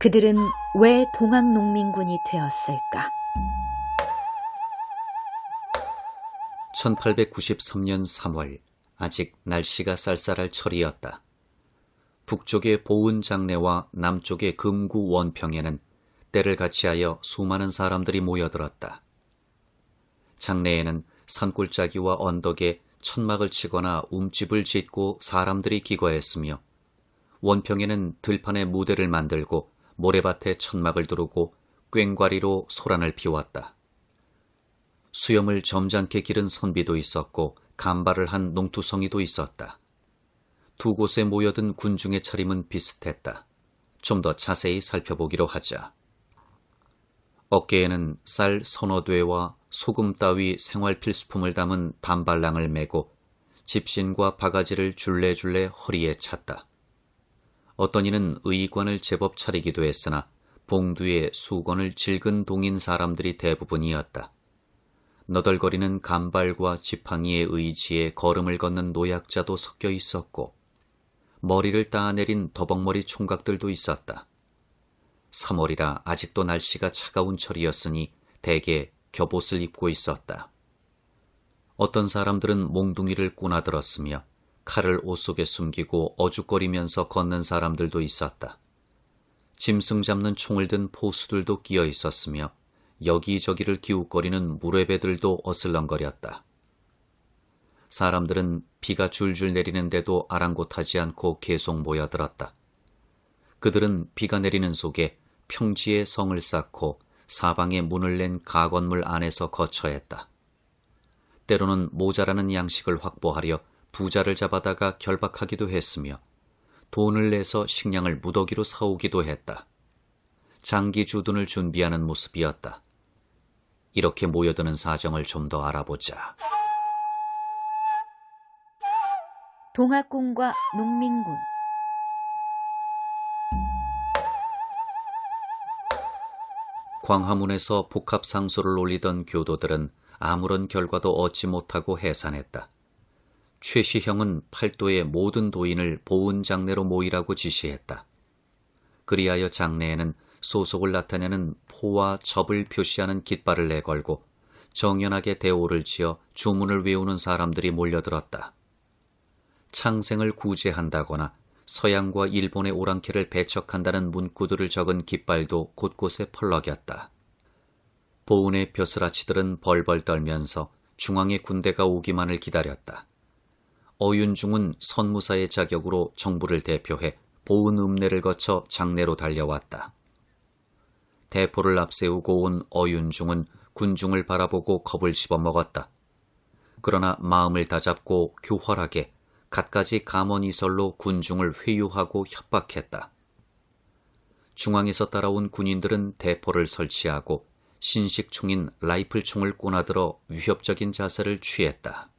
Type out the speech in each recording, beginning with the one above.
그들은 왜 동학 농민군이 되었을까? 1893년 3월 아직 날씨가 쌀쌀할 철이었다. 북쪽의 보은 장내와 남쪽의 금구 원평에는 때를 같이하여 수많은 사람들이 모여들었다. 장내에는 산골짜기와 언덕에 천막을 치거나 움집을 짓고 사람들이 기거했으며 원평에는 들판에 무대를 만들고 모래밭에 천막을 두르고 꽹과리로 소란을 피웠다. 수염을 점잖게 기른 선비도 있었고 간발을 한 농투성이도 있었다. 두 곳에 모여든 군중의 차림은 비슷했다. 좀 더 자세히 살펴보기로 하자. 어깨에는 쌀 서너 되와 소금 따위 생활 필수품을 담은 단발랑을 메고 집신과 바가지를 줄레줄레 허리에 찼다. 어떤 이는 의관을 제법 차리기도 했으나 봉두에 수건을 질근 동인 사람들이 대부분이었다. 너덜거리는 간발과 지팡이의 의지에 걸음을 걷는 노약자도 섞여 있었고 머리를 따내린 더벅머리 총각들도 있었다. 3월이라 아직도 날씨가 차가운 철이었으니 대개 겹옷을 입고 있었다. 어떤 사람들은 몽둥이를 꼬나들었으며 칼을 옷 속에 숨기고 어죽거리면서 걷는 사람들도 있었다. 짐승 잡는 총을 든 포수들도 끼어 있었으며 여기저기를 기웃거리는 무례배들도 어슬렁거렸다. 사람들은 비가 줄줄 내리는데도 아랑곳하지 않고 계속 모여들었다. 그들은 비가 내리는 속에 평지에 성을 쌓고 사방에 문을 낸 가건물 안에서 거처했다. 때로는 모자라는 양식을 확보하려 부자를 잡아다가 결박하기도 했으며 돈을 내서 식량을 무더기로 사오기도 했다. 장기 주둔을 준비하는 모습이었다. 이렇게 모여드는 사정을 좀 더 알아보자. 동학군과 농민군 광화문에서 복합 상소를 올리던 교도들은 아무런 결과도 얻지 못하고 해산했다. 최시형은 팔도의 모든 도인을 보은 장내로 모이라고 지시했다. 그리하여 장내에는 소속을 나타내는 포와 접을 표시하는 깃발을 내걸고 정연하게 대오를 지어 주문을 외우는 사람들이 몰려들었다. 창생을 구제한다거나 서양과 일본의 오랑캐를 배척한다는 문구들을 적은 깃발도 곳곳에 펄럭였다. 보은의 벼슬아치들은 벌벌 떨면서 중앙의 군대가 오기만을 기다렸다. 어윤중은 선무사의 자격으로 정부를 대표해 보은 읍내를 거쳐 장내로 달려왔다. 대포를 앞세우고 온 어윤중은 군중을 바라보고 겁을 집어먹었다. 그러나 마음을 다잡고 교활하게 갖가지 감언이설로 군중을 회유하고 협박했다. 중앙에서 따라온 군인들은 대포를 설치하고 신식총인 라이플총을 꼬나들어 위협적인 자세를 취했다.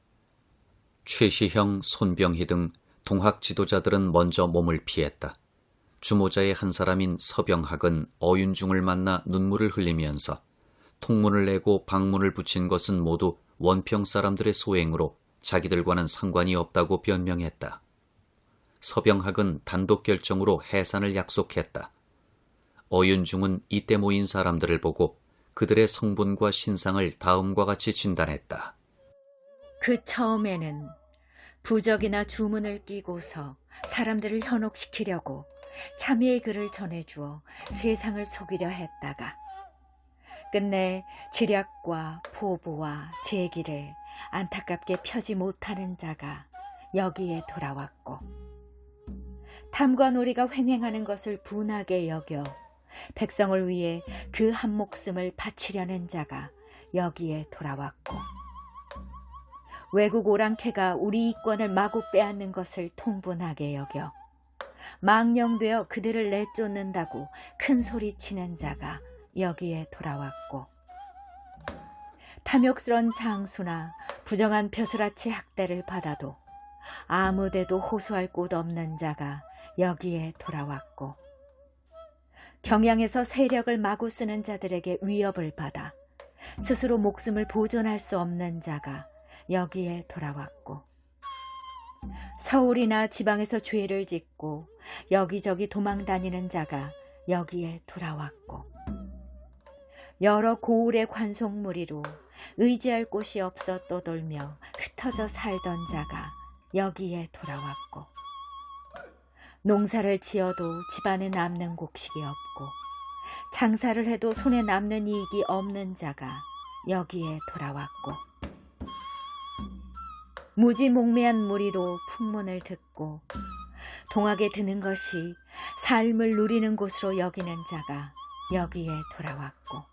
최시형, 손병희 등 동학 지도자들은 먼저 몸을 피했다. 주모자의 한 사람인 서병학은 어윤중을 만나 눈물을 흘리면서 통문을 내고 방문을 붙인 것은 모두 원평 사람들의 소행으로 자기들과는 상관이 없다고 변명했다. 서병학은 단독 결정으로 해산을 약속했다. 어윤중은 이때 모인 사람들을 보고 그들의 성분과 신상을 다음과 같이 진단했다. 그 처음에는 부적이나 주문을 끼고서 사람들을 현혹시키려고 참의의 글을 전해주어 세상을 속이려 했다가 끝내 지략과 포부와 제기를 안타깝게 펴지 못하는 자가 여기에 돌아왔고 탐관오리가 횡행하는 것을 분하게 여겨 백성을 위해 그 한 목숨을 바치려는 자가 여기에 돌아왔고 외국 오랑캐가 우리 이권을 마구 빼앗는 것을 통분하게 여겨 망령되어 그들을 내쫓는다고 큰 소리 치는 자가 여기에 돌아왔고 탐욕스런 장수나 부정한 벼슬아치 학대를 받아도 아무데도 호소할 곳 없는 자가 여기에 돌아왔고 경향에서 세력을 마구 쓰는 자들에게 위협을 받아 스스로 목숨을 보존할 수 없는 자가 여기에 돌아왔고 서울이나 지방에서 죄를 짓고 여기저기 도망 다니는 자가 여기에 돌아왔고 여러 고을의 관속무리로 의지할 곳이 없어 떠돌며 흩어져 살던 자가 여기에 돌아왔고 농사를 지어도 집안에 남는 곡식이 없고 장사를 해도 손에 남는 이익이 없는 자가 여기에 돌아왔고 무지몽매한 무리로 풍문을 듣고 동학에 드는 것이 삶을 누리는 곳으로 여기는 자가 여기에 돌아왔고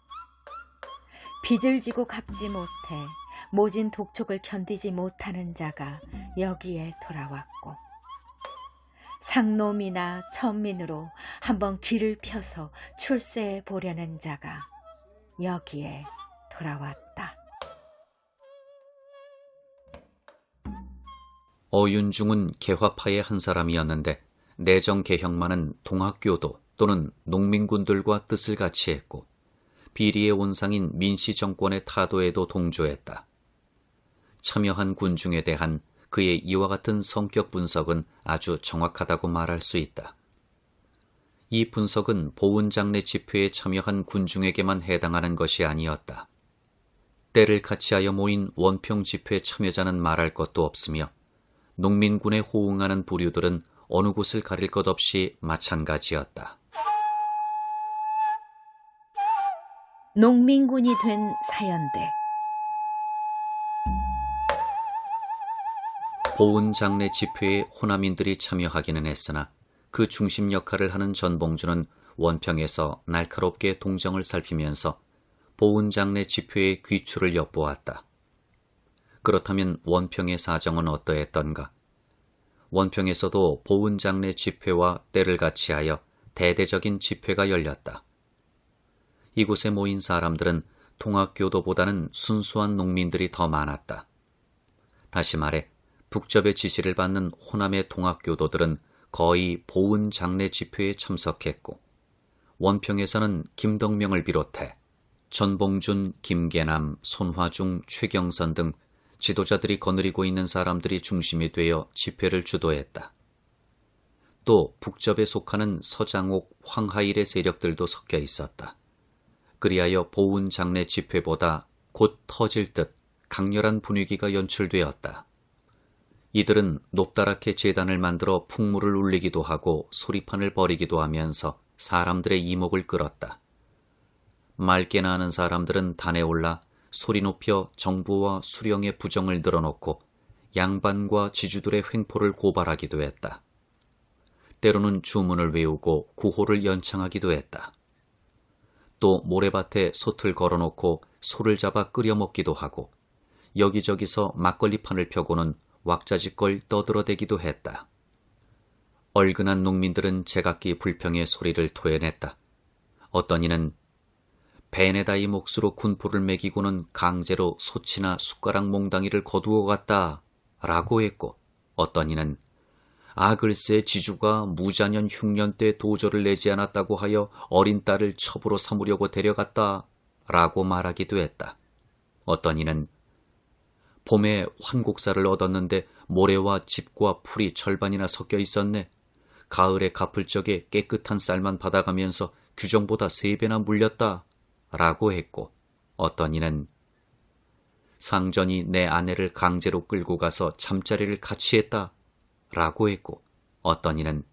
빚을 지고 갚지 못해 모진 독촉을 견디지 못하는 자가 여기에 돌아왔고 상놈이나 천민으로 한번 길을 펴서 출세해 보려는 자가 여기에 돌아왔다. 어윤중은 개화파의 한 사람이었는데 내정 개혁만은 동학교도 또는 농민군들과 뜻을 같이 했고 비리의 온상인 민씨 정권의 타도에도 동조했다. 참여한 군중에 대한 그의 이와 같은 성격 분석은 아주 정확하다고 말할 수 있다. 이 분석은 보훈장례 집회에 참여한 군중에게만 해당하는 것이 아니었다. 때를 같이하여 모인 원평 집회 참여자는 말할 것도 없으며 농민군에 호응하는 부류들은 어느 곳을 가릴 것 없이 마찬가지였다. 농민군이 된 사연대 보훈 장례 집회에 호남인들이 참여하기는 했으나 그 중심 역할을 하는 전봉주는 원평에서 날카롭게 동정을 살피면서 보훈 장례 집회의 귀추를 엿보았다. 그렇다면 원평의 사정은 어떠했던가? 원평에서도 보훈 장례 집회와 때를 같이 하여 대대적인 집회가 열렸다. 이곳에 모인 사람들은 통학교도보다는 순수한 농민들이 더 많았다. 다시 말해 북접의 지시를 받는 호남의 통학교도들은 거의 보훈 장례 집회에 참석했고 원평에서는 김덕명을 비롯해 전봉준, 김계남, 손화중, 최경선 등 지도자들이 거느리고 있는 사람들이 중심이 되어 집회를 주도했다. 또 북접에 속하는 서장옥, 황하일의 세력들도 섞여 있었다. 그리하여 보훈 장례 집회보다 곧 터질 듯 강렬한 분위기가 연출되었다. 이들은 높다랗게 재단을 만들어 풍물을 울리기도 하고 소리판을 벌이기도 하면서 사람들의 이목을 끌었다. 맑게나 하는 사람들은 단에 올라 소리 높여 정부와 수령의 부정을 늘어놓고 양반과 지주들의 횡포를 고발하기도 했다. 때로는 주문을 외우고 구호를 연창하기도 했다. 또 모래밭에 솥을 걸어놓고 소를 잡아 끓여 먹기도 하고 여기저기서 막걸리판을 펴고는 왁자지껄 떠들어대기도 했다. 얼근한 농민들은 제각기 불평의 소리를 토해냈다. 어떤 이는 벤에다 이 몫으로 군포를 매기고는 강제로 소치나 숟가락 몽당이를 거두어 갔다. 라고 했고, 어떤 이는 아 글쎄 지주가 무자년 흉년 때 도저를 내지 않았다고 하여 어린 딸을 첩으로 삼으려고 데려갔다. 라고 말하기도 했다. 어떤 이는 봄에 환곡사를 얻었는데 모래와 집과 풀이 절반이나 섞여 있었네. 가을에 갚을 적에 깨끗한 쌀만 받아가면서 규정보다 세 배나 물렸다. 라고 했고, 어떤 이는 상전이 내 아내를 강제로 끌고 가서 잠자리를 같이 했다. 라고 했고, 어떤 이는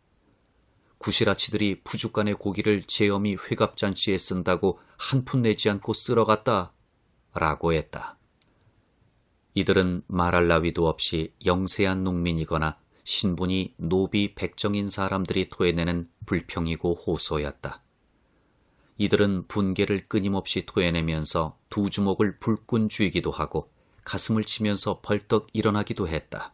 구시라치들이 푸죽간의 고기를 제엄이 회갑잔치에 쓴다고 한 푼 내지 않고 쓸어갔다. 라고 했다. 이들은 말할 나위도 없이 영세한 농민이거나 신분이 노비 백정인 사람들이 토해내는 불평이고 호소였다. 이들은 분개를 끊임없이 토해내면서 두 주먹을 불끈 쥐기도 하고 가슴을 치면서 벌떡 일어나기도 했다.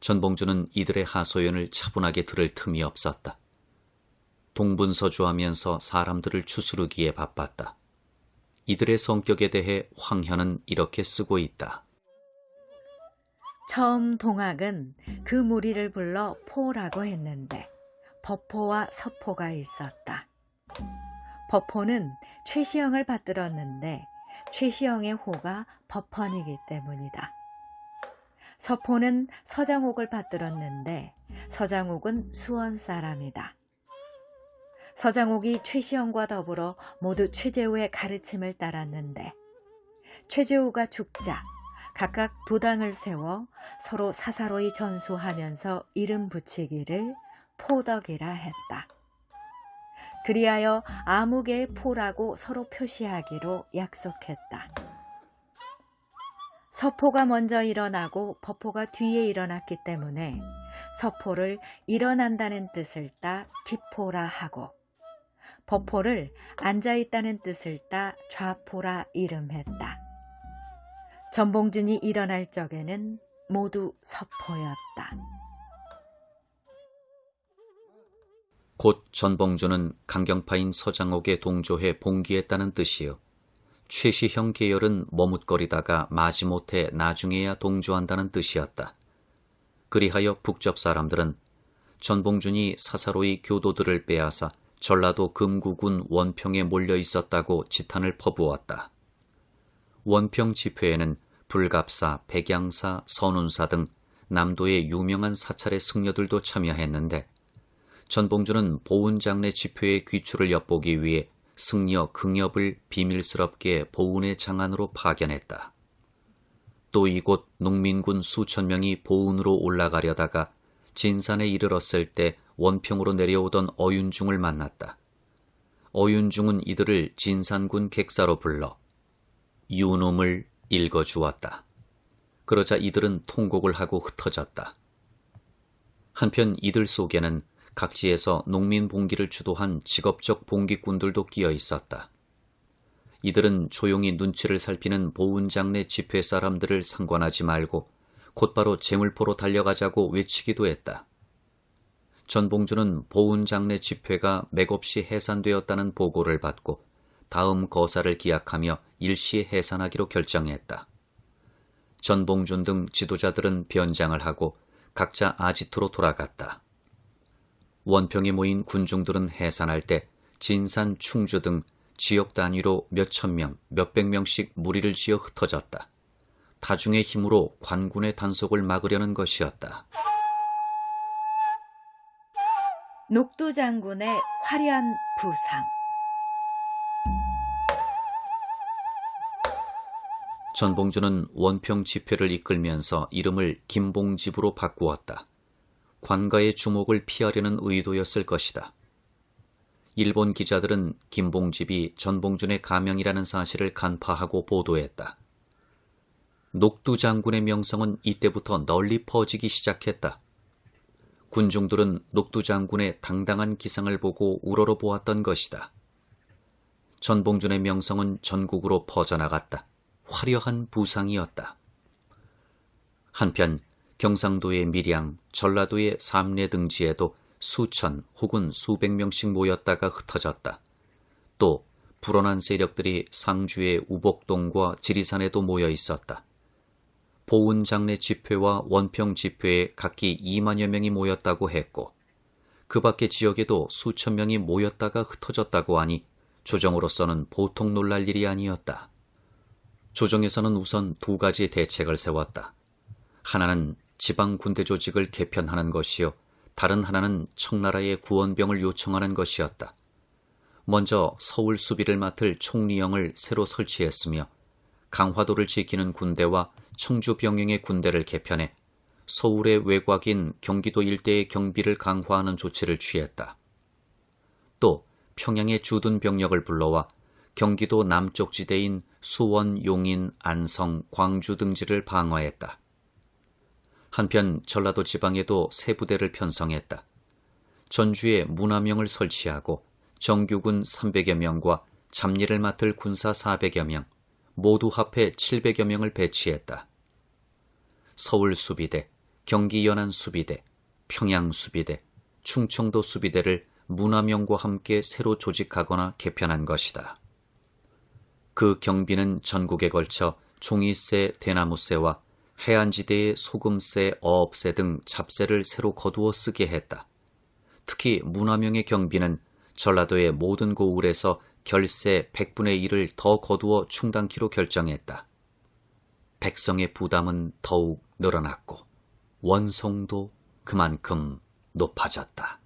전봉주는 이들의 하소연을 차분하게 들을 틈이 없었다. 동분서주하면서 사람들을 추스르기에 바빴다. 이들의 성격에 대해 황현은 이렇게 쓰고 있다. 처음 동학은 그 무리를 불러 포라고 했는데 법포와 서포가 있었다. 법포는 최시영을 받들었는데 최시영의 호가 법헌이기 때문이다. 서포는 서장옥을 받들었는데 서장옥은 수원 사람이다. 서장옥이 최시영과 더불어 모두 최재우의 가르침을 따랐는데 최재우가 죽자 각각 도당을 세워 서로 사사로이 전수하면서 이름 붙이기를 포덕이라 했다. 그리하여 아무개의 포라고 서로 표시하기로 약속했다. 서포가 먼저 일어나고 버포가 뒤에 일어났기 때문에 서포를 일어난다는 뜻을 따 기포라 하고 버포를 앉아있다는 뜻을 따 좌포라 이름했다. 전봉준이 일어날 적에는 모두 서포였다. 곧 전봉주는 강경파인 서장옥에 동조해 봉기했다는 뜻이요. 최시형 계열은 머뭇거리다가 마지못해 나중에야 동조한다는 뜻이었다. 그리하여 북접 사람들은 전봉준이 사사로이 교도들을 빼앗아 전라도 금구군 원평에 몰려 있었다고 지탄을 퍼부었다. 원평 집회에는 불갑사, 백양사, 선운사 등 남도의 유명한 사찰의 승려들도 참여했는데 전봉주는 보은장례 집회의 귀추를 엿보기 위해 승려 긍엽을 비밀스럽게 보은의 장안으로 파견했다. 또 이곳 농민군 수천 명이 보은으로 올라가려다가 진산에 이르렀을 때 원평으로 내려오던 어윤중을 만났다. 어윤중은 이들을 진산군 객사로 불러 유놈을 읽어주었다. 그러자 이들은 통곡을 하고 흩어졌다. 한편 이들 속에는 각지에서 농민 봉기를 주도한 직업적 봉기꾼들도 끼어 있었다. 이들은 조용히 눈치를 살피는 보은장내 집회 사람들을 상관하지 말고 곧바로 재물포로 달려가자고 외치기도 했다. 전봉주는 보은장내 집회가 맥없이 해산되었다는 보고를 받고 다음 거사를 기약하며 일시 해산하기로 결정했다. 전봉준 등 지도자들은 변장을 하고 각자 아지트로 돌아갔다. 원평에 모인 군중들은 해산할 때 진산, 충주 등 지역 단위로 몇천 명, 몇백 명씩 무리를 지어 흩어졌다. 다중의 힘으로 관군의 단속을 막으려는 것이었다. 녹두 장군의 화려한 부상. 전봉주는 원평 집회를 이끌면서 이름을 김봉집으로 바꾸었다. 관가의 주목을 피하려는 의도였을 것이다. 일본 기자들은 김봉집이 전봉준의 가명이라는 사실을 간파하고 보도했다. 녹두 장군의 명성은 이때부터 널리 퍼지기 시작했다. 군중들은 녹두 장군의 당당한 기상을 보고 우러러 보았던 것이다. 전봉준의 명성은 전국으로 퍼져나갔다. 화려한 부상이었다. 한편 경상도의 밀양, 전라도의 삼례 등지에도 수천 혹은 수백 명씩 모였다가 흩어졌다. 또 불온한 세력들이 상주의 우복동과 지리산에도 모여 있었다. 보은 장례 집회와 원평 집회에 각기 2만여 명이 모였다고 했고 그 밖의 지역에도 수천 명이 모였다가 흩어졌다고 하니 조정으로서는 보통 놀랄 일이 아니었다. 조정에서는 우선 두 가지 대책을 세웠다. 하나는 지방 군대 조직을 개편하는 것이요. 다른 하나는 청나라의 구원병을 요청하는 것이었다. 먼저 서울 수비를 맡을 총리영을 새로 설치했으며 강화도를 지키는 군대와 청주 병영의 군대를 개편해 서울의 외곽인 경기도 일대의 경비를 강화하는 조치를 취했다. 또 평양의 주둔 병력을 불러와 경기도 남쪽 지대인 수원, 용인, 안성, 광주 등지를 방어했다. 한편 전라도 지방에도 세 부대를 편성했다. 전주에 문화명을 설치하고 정규군 300여 명과 잡리를 맡을 군사 400여 명, 모두 합해 700여 명을 배치했다. 서울 수비대, 경기 연안 수비대, 평양 수비대, 충청도 수비대를 문화명과 함께 새로 조직하거나 개편한 것이다. 그 경비는 전국에 걸쳐 종이새, 대나무새와 해안지대의 소금새, 어업새 등 잡새를 새로 거두어 쓰게 했다. 특히 문화명의 경비는 전라도의 모든 고을에서 결세 100분의 1을 더 거두어 충당키로 결정했다. 백성의 부담은 더욱 늘어났고 원성도 그만큼 높아졌다.